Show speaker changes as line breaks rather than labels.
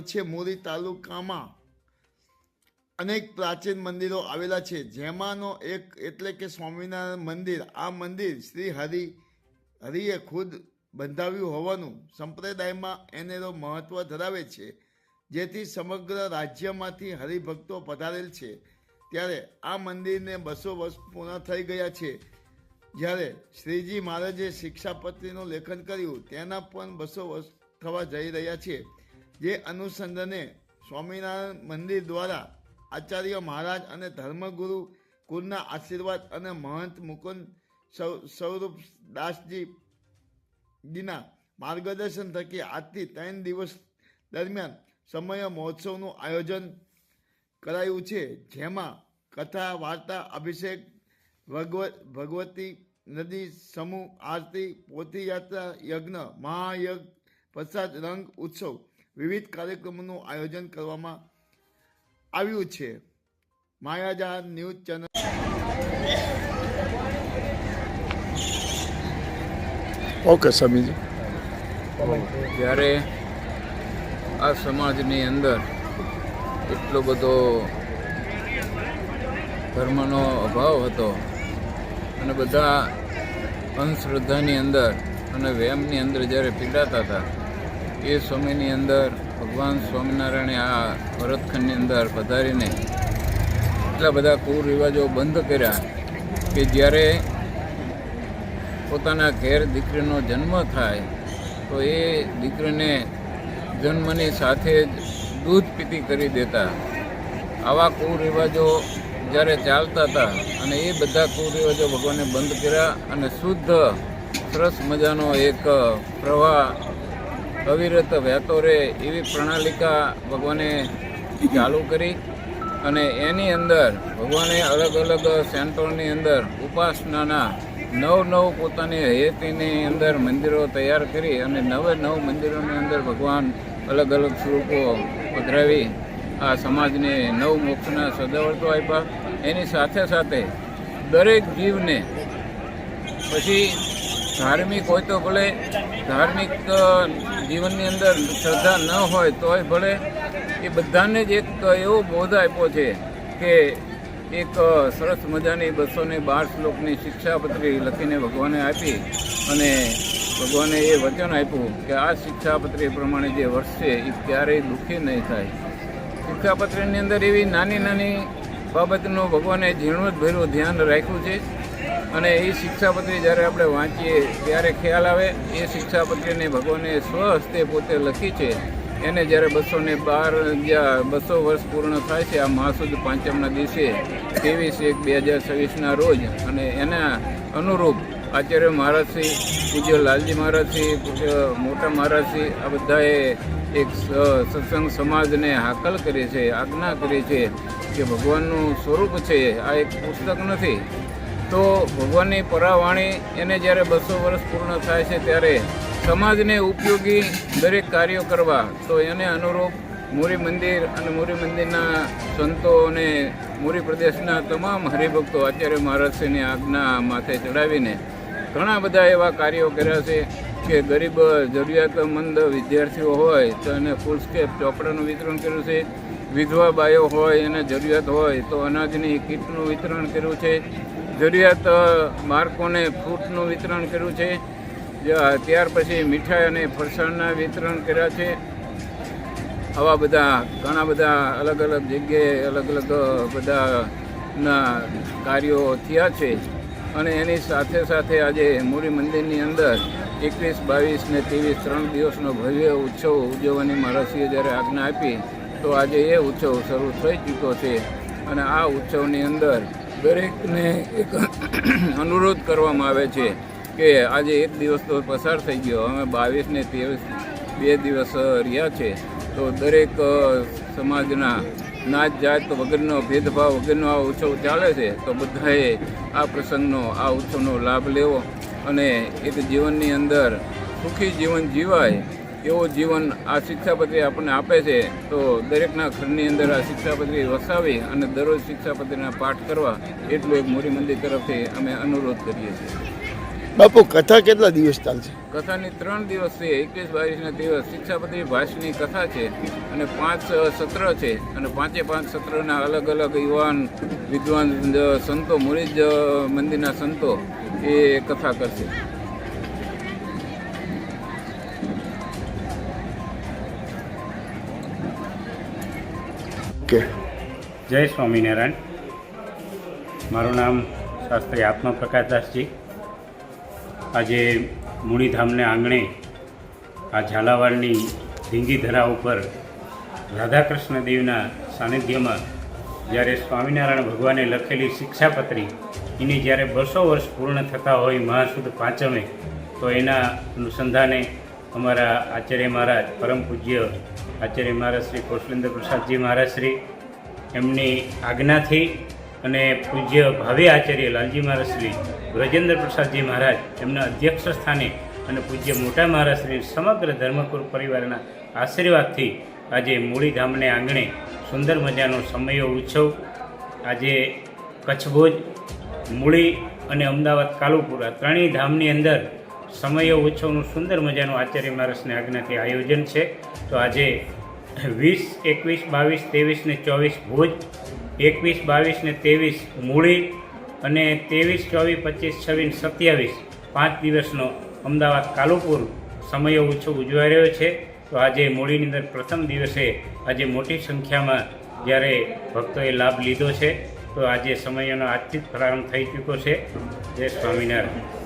છે મોરી તાલુકામાં અનેક પ્રાચીન મંદિરો આવેલા છે. જેમાંનો એક એટલે કે સ્વામિનારાયણ મંદિર. આ મંદિર શ્રી હરિ, હરિએ ખુદ બંધાવ્યું હોવાનું સંપ્રદાયમાં એનેરો મહત્વ ધરાવે છે. જેથી સમગ્ર રાજ્યમાંથી હરિભક્તો પધારેલ છે. ત્યારે આ મંદિરને બસો વર્ષ પૂર્ણ થઈ ગયા છે. જ્યારે શ્રીજી મહારાજે શિક્ષાપત્રીનું લેખન કર્યું, તેના પણ બસો વર્ષ થવા જઈ રહ્યા છે જે અનુસંધાને સ્વામિનારાયણ મંદિર દ્વારા આચાર્ય મહારાજ અને ધર્મગુરુ કુલના આશીર્વાદ અને મહંત મુકુંદ સ્વરૂપ દાસજીના માર્ગદર્શન થકી આજથી ત્રણ દિવસ દરમિયાન સમય મહોત્સવનું આયોજન કરાયું છે, જેમાં કથા, વાર્તા, અભિષેક, ભગવત, ભગવતી નદી, સમૂહ, આરતી પોથી યાત્રા યજ્ઞ, મહાયજ્ઞ પ્રસાદ રંગ ઉત્સવ વિવિધ કાર્યક્રમોનું આયોજન કરવામાં આવ્યું છે. માયાજાર ન્યૂઝ ચેનલ ઓકે સમીજી
જ્યારે આ સમાજની અંદર એટલો બધો ધર્મનો અભાવ હતો અને બધા અંધશ્રદ્ધાની અંદર અને વ્યાયામની અંદર જ્યારે પીડાતા હતા એ સમયની અંદર, ભગવાન સ્વામિનારાયણે આ ભરતખંડની અંદર પધારીને એટલા બધા કુરિવાજો બંધ કર્યા કે જ્યારે પોતાના ઘેર દીકરીનો જન્મ થાય, તો એ દીકરીને જન્મની સાથે જ દૂધ પીતી કરી દેતા. આવા કુરિવાજો જ્યારે ચાલતા હતા અને એ બધા કુરિવાજો ભગવાને બંધ કર્યા અને શુદ્ધ, સરસ મજાનો એક પ્રવાહ અવિરત વહેતો રહે એવી પ્રણાલિકા ભગવાને ચાલુ કરી અને એની અંદર ભગવાને અલગ અલગ સેન્ટરની અંદર ઉપાસનાના નવ નવ પોતાની હૈયતીની અંદર મંદિરો તૈયાર કરી અને નવે નવ મંદિરોની અંદર ભગવાન અલગ અલગ સ્વરૂપો પધરાવી આ સમાજને નવ મોક્ષના સદાવર્તો આપ્યા. એની સાથે સાથે દરેક જીવને પછી ધાર્મિક હોય તો ભલે ધાર્મિક જીવનની અંદર શ્રદ્ધા ન હોય તોય ભલે એ બધાને જ એક એવો બોધ આપ્યો છે કે એક સરસ મજાની બસો ને બાર શ્લોકની શિક્ષાપત્રી લખીને ભગવાને આપી અને ભગવાને એ વચન આપ્યું કે આ શિક્ષાપત્રી પ્રમાણે જે વર્ષે એ ક્યારેય દુઃખી નહીં થાય. શિક્ષાપત્રીની અંદર એવી નાની નાની બાબતનું ભગવાને ઝીણવટભર્યું ધ્યાન રાખ્યું છે. અને એ શિક્ષાપત્રી જ્યારે આપણે વાંચીએ, ત્યારે ખ્યાલ આવે, એ શિક્ષાપત્રીને ભગવાને સ્વહસ્તે પોતે લખી છે. એને જ્યારે બસો ને બાર જ્યાં બસો વર્ષ પૂર્ણ થાય છે, આ મહાસુદ પાંચમના દિવસે, ત્રેવીસ એક બે હજાર છવ્વીસના રોજ, અને એના અનુરૂપ આચાર્ય મહારાજશ્રી પૂજ્ય લાલજી મહારાજશ્રી પૂજ્ય મોટા મહારાજશ્રી આ બધાએ એક સત્સંગ સમાજને હાકલ કરી છે, આજ્ઞા કરી છે કે ભગવાનનું સ્વરૂપ છે, આ એક પુસ્તક નથી. તો ભગવાનની પરાવાણી એને જ્યારે બસો વર્ષ પૂર્ણ થાય છે ત્યારે સમાજને ઉપયોગી દરેક કાર્યો કરવા, તો એને અનુરૂપ મોરી મંદિર અને મોરી મંદિરના સંતો અને મોરી પ્રદેશના તમામ હરિભક્તો આચાર્ય મહારાજશ્રીની આજ્ઞા માથે ચડાવીને ઘણા બધા એવા કાર્યો કર્યા છે કે ગરીબ, જરૂરિયાતમંદ વિદ્યાર્થીઓ હોય તો એને ફૂલ સ્કેપ ચોપડાનું વિતરણ કર્યું છે, વિધવા બાયો હોય એને જરૂરિયાત હોય તો અનાજની કીટનું વિતરણ કર્યું છે જરૂરિયાત બાળકોને ફ્રૂટનું વિતરણ કર્યું છે. ત્યાર પછી મીઠાઈ અને ફરસાણના વિતરણ કર્યા છે. આવા બધા, ઘણા બધા અલગ અલગ જગ્યાએ અલગ અલગ બધાના કાર્યો થયા છે. અને એની સાથે સાથે આજે મૂળી મંદિરની અંદર એકવીસ, બાવીસ ને ત્રેવીસ ત્રણ દિવસનો ભવ્ય ઉત્સવ ઉજવવાની મહારાષ્ટ્રીએ જ્યારે આજ્ઞા આપી, તો આજે એ ઉત્સવ શરૂ થઈ ચૂક્યો છે. અને આ ઉત્સવની અંદર દરેકને એક અનુરોધ કરવામાં આવે છે કે આજે એક દિવસ તો પસાર થઈ ગયો. અમે બાવીસ ને ત્રેવીસ બે દિવસ રહ્યા છે. તો દરેક સમાજના નાત જાત વગરનો ભેદભાવ વગરનો આ ઉત્સવ ચાલે છે, તો બધાએ આ પ્રસંગનો, આ ઉત્સવનો લાભ લેવો અને એક જીવનની અંદર સુખી જીવન જીવાય. એવો જીવન આ શિક્ષાપત્રી આપણને આપે છે તો દરેકના ઘરની અંદર આ શિક્ષાપત્રી વસાવી અને દરરોજ શિક્ષાપત્રીના પાઠ કરવા એટલું એક મોરી મંદિર તરફથી અમે અનુરોધ કરીએ છીએ.
બાપુ કથા કેટલા દિવસ ચાલશે
કથાની ત્રણ દિવસ છે એકવીસ બાવીસના દિવસ શિક્ષાપતિ ભાષની કથા છે અને પાંચ સત્ર છે અને પાંચે પાંચ સત્રના અલગ અલગ યુવાન વિદ્વાન સંતો મુરીજ મંદિરના સંતો એ કથા કરશે.
કે
જય સ્વામિનારાયણ. મારું નામ શાસ્ત્રી આત્મપ્રકાશદાસજી આજે મૂળીધામને આંગણે આ ઝાલાવાડની ધીંગીધરા ઉપર રાધાકૃષ્ણ દેવના સાનિધ્યમાં જ્યારે સ્વામિનારાયણ ભગવાને લખેલી શિક્ષાપત્રી, એની જ્યારે બસો વર્ષ પૂર્ણ થતા હોય મહાસુદ પાંચમે, તો એના અનુસંધાને અમારા આચાર્ય મહારાજ, પરમ પૂજ્ય આચાર્ય મહારાજ શ્રી કૌશલેન્દ્ર પ્રસાદજી મહારાજ શ્રી, એમની આજ્ઞાથી અને પૂજ્ય ભાવે આચાર્ય લાલજી મહારાજ શ્રી વ્રજેન્દ્ર પ્રસાદજી મહારાજ, એમના અધ્યક્ષ સ્થાને અને પૂજ્ય મોટા મહારાજ શ્રી સમગ્ર ધર્મકુર પરિવારના આશીર્વાદથી આજે મૂળી ધામને આંગણે સુંદર મજાનો સમયો ઉત્સવ, આજે કચ્છ ભુજ મૂળી અને અમદાવાદ કાલુપુરા ત્રણેય ધામની અંદર સમયો ઉત્સવનું સુંદર મજાનું આચાર્ય મહારાજની આજ્ઞાથી આયોજન છે. તો આજે વીસ, એકવીસ, બાવીસ, ત્રેવીસ ને ચોવીસ ભુજ, એકવીસ, બાવીસ ને ત્રેવીસ મૂળી અને ત્રેવીસ, ચોવીસ, પચીસ, છવ્વીસ, સત્યાવીસ પાંચ દિવસનો અમદાવાદ કાલુપુર સમય ઉત્સવ ઉજવાઈ રહ્યો છે. તો આજે મૂળીની અંદર પ્રથમ દિવસે આજે મોટી સંખ્યામાં જ્યારે ભક્તોએ લાભ લીધો છે. તો આજે સમયનો આજથી જ પ્રારંભ થઈ ચૂક્યો છે. જય સ્વામિનારાયણ.